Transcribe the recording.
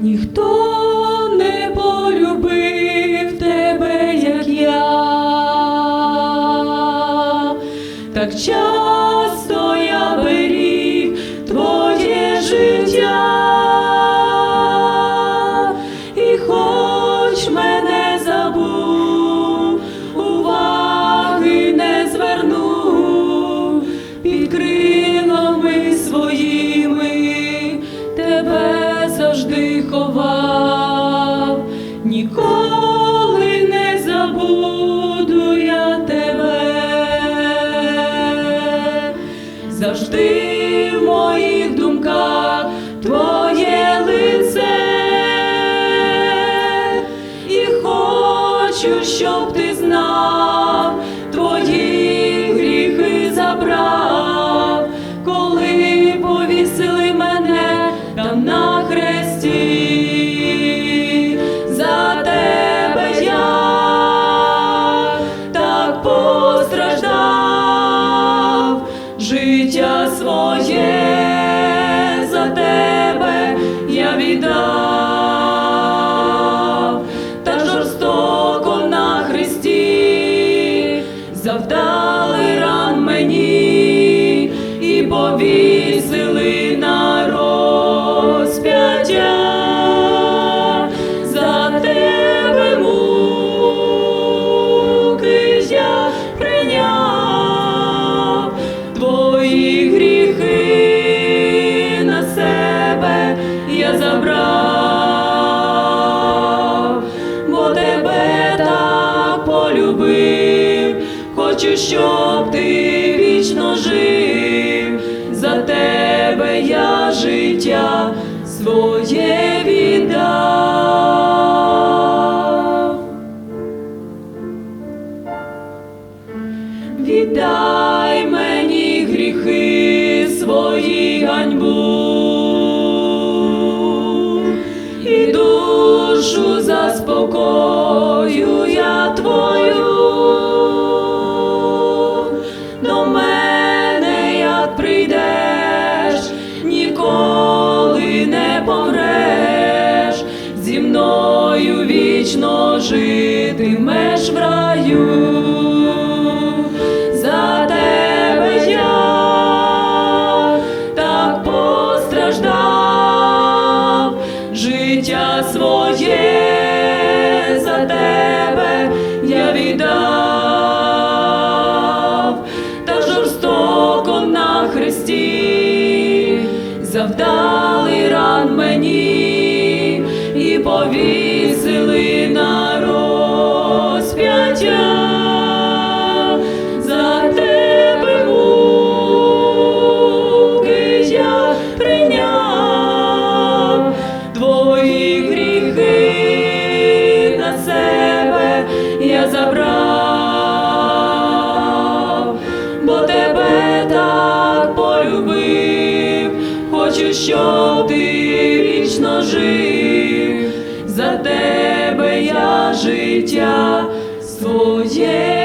ніхто не полюбив тебе, як я. Так часто завжди ховав, ніколи не забуду я тебе, завжди в моїх думках твоє лице, і хочу, щоб ти завдали ран мені і повісили на розп'яття. За тебе муки я прийняв, твої гріхи на себе я забрав, полюбив, хочу, щоб ти вічно жив, за тебе я життя своє віддав. Віддай мені гріхи свої ганьбу і душу заспокою я твою. Житимеш в раю. За тебе я так постраждав, життя своє за тебе я віддав, та жорстоко на хресті завдали ран мені і повісили на я забрав, бо тебе так полюбив, хочу, щоб ти вічно жив, за тебе я життя своє